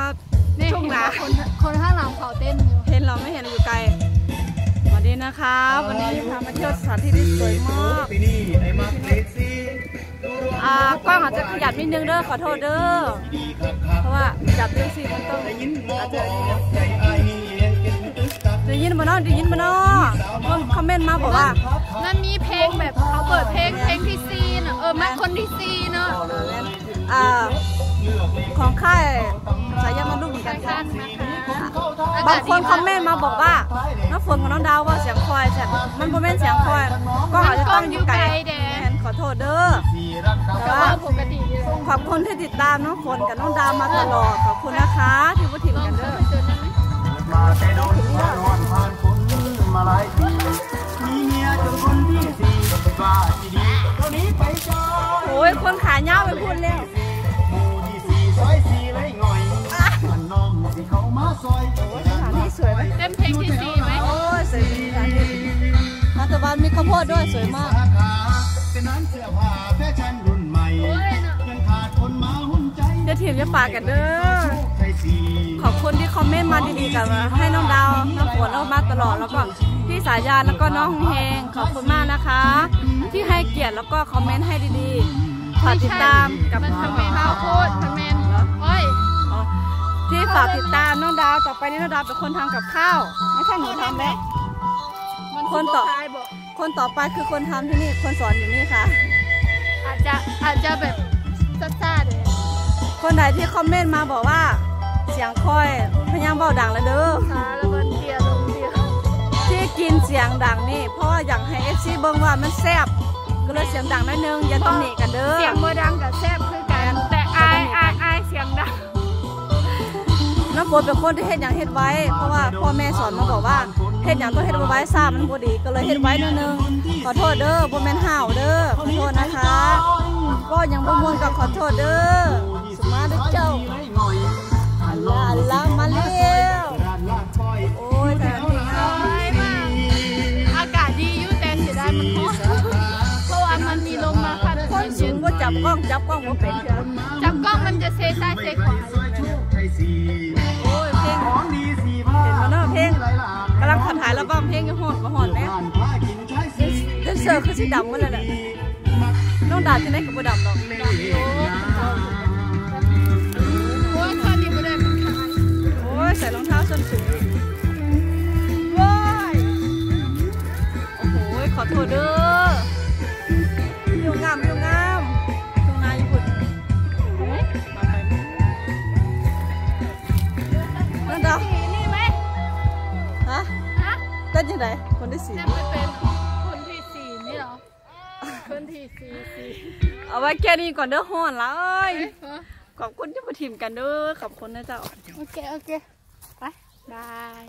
าวเขาเต้นอยู่เห็นเราไม่เห็นเราอยู่ไกลสวัสดีนะคะวันนี้พามาเที่ยวสถานที่ที่สวยมากปีนี้ไอ้มักเล็กซี่อ่ากล้องอาจจะขยับนิดนึงเด้อขอโทษเด้อดีครับครับเพราะว่าจับเรื่องซีมันต้องได้ยินบออาจกจะบอกใจไอ้นี่เองเป็นตึกตักได้ยินมาเนาะได้ยินมาเนาะคนคอมเมนต์มาบอกว่ามันมีเพลงแบบเขาเปิดเพลงเพลงที่ซีนอะเออมันคนที่ซีเนาะอ่า ของค่ายสายยามารุ่งเหมือนกันค่ะบางคนคอมเมนต์มาบอกว่าน้องฝนกับน้องดาวว่าเสียงคอยใช่มันโมเมนต์เสียงคอยก็อาจจะต้องอยู่ไกลแทนขอโทษเด้อแต่ว่าปกติขอบคุณที่ติดตามน้องฝนกับน้องดาวมาตลอดขอบคุณนะคะที่พูดถึงกันเด้อไปเจอได้ไหมาแต่โดนผ่านผ่านฝนมาหลายปีมีเมียจนคนที่สี่ว่าที่ดีเท่านี้ไปจอยโอ้ยคนขายเงาไปพูดแล้ว รัฐบาลมีข้าวโพดด้วยสวยมากสาขาเป็นร้านเสื้อผ้าแฟชั่นรุ่นใหม่โอ้ยเนาะยังขาดคนมาหุ่นใจเดี๋ยวทีมจะฝากกันเด้อไทยสีขอบคุณที่คอมเมนต์มาดีๆกับให้น้องดาวน้องฝนเรามาตลอดแล้วก็พี่สายยานแล้วก็น้องเฮงขอบคุณมากนะคะ ที่ให้เกียรติแล้วก็คอมเมนต์ให้ดีๆฝากติดตามกับมันน้องทำเมนข้าวโพดทำเมนโอ้ยอ๋อที่ฝากติดตามน้องดาวต่อไปนี้น้องดาวเป็นคนทำกับข้าว ไม่ใช่หนูทำแล้วมัน คนต่อตายบอกคนต่อไปคือคนทำที่นี่ คนสอนอยู่นี่ค่ะ อาจจะอาจจะแบบซ่าๆเลยคนไหนที่คอมเมนต์มาบอกว่า เสียงคอยพยายามเบาดังแล้วเด้อขาแล้วมันเตียลงเตียที่กินเสียงดังนี่ เพราะว่าอยากให้เอฟซีเบิ่งว่ามันแซ่บก็เลยเสียงดังหนิดนึงอย่าตำหนิกันเด้อ เสียงโมดังกับแซบคือกัน แต่อายอายอายเสียงดัง น้ำฝนเป็นคนที่เฮ็ดอย่างเฮ็ดไว้ เพราะว่าพ่อแม่สอนมาบอกว่า เฮ็ดอย่างต้องเฮ็ดไว้ซ่ามันบ่ดีก็เลยเฮ็ดไว้นิดนึงขอโทษเด้อบ่แม่นห้าวเด้อขอโทษนะคะก็ยังบ่ม่วนก็ขอโทษเด้อสมาเด้อเจ้าอัลลาอัลลามาเร็วโอ้ยแต่ละทีเอาอากาศดีอยู่แต่เสียดายมันร้อนเพราะว่ามันมีลมมาพัดคนสูงบ่จับกล้องจับกล้องบ่เป็นเด้อจับกล้องมันจะเซซ้ายเซขวาายแล้วก็เพลงยังฮอดก็ฮอดแม่บ้านผ้ากินใช้สีเดนเซอร์คือสีดำหมดเลยแหละน้องดาที่ไหนก็บ่ดำดอกโอ้ยตอนนี้ไม่ได้เป็นขายโอ้ยใส่รองเท้าส้นสูง ต้นยังไงคนที่สี่จะไปเป็นคนที่สี่นี่เหรอ คนที่สี่สี่เอาไว้แค่นี้ก่อนเด้อฮ้อนละเอ้ยเอ๊ะฮะขอบคุณที่มาทีมกันเด้อขอบคุณนะเจ้า โอเค โอเค ไป บาย